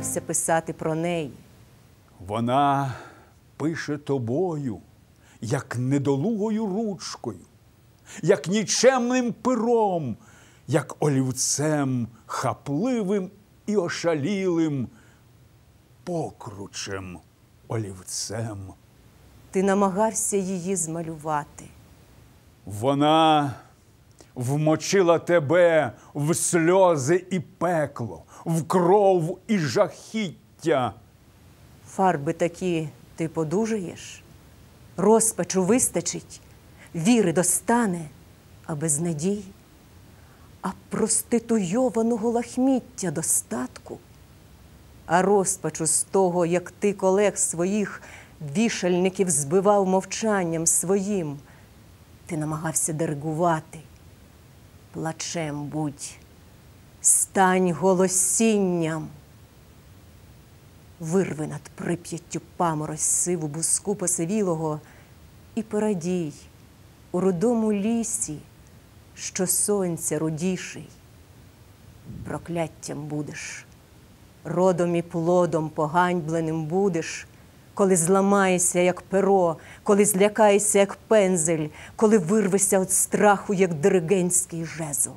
намагався писати про неї. Вона пише тобою, як недолугою ручкою, як нічемним пером, як олівцем хапливим і ошалілим, покручем олівцем. Ти намагався її змалювати. Вона вмочила тебе в сльози і пекло, в кров і жахіття. Фарби такі ти подужаєш, розпачу вистачить, віри достане, а без надій, а проституйованого лахміття достатку, а розпачу з того, як ти колег своїх вішальників збивав мовчанням своїм, ти намагався диригувати. Плачем будь, стань голосінням. Вирви над прип'яттю паморозь сиву буску посивілого і порадій у рудому лісі, що сонця рудіший. Прокляттям будеш, родом і плодом поганьбленим будеш, коли зламаєшся, як перо, коли злякаєшся, як пензель, коли вирвешся від страху, як диригентський жезл.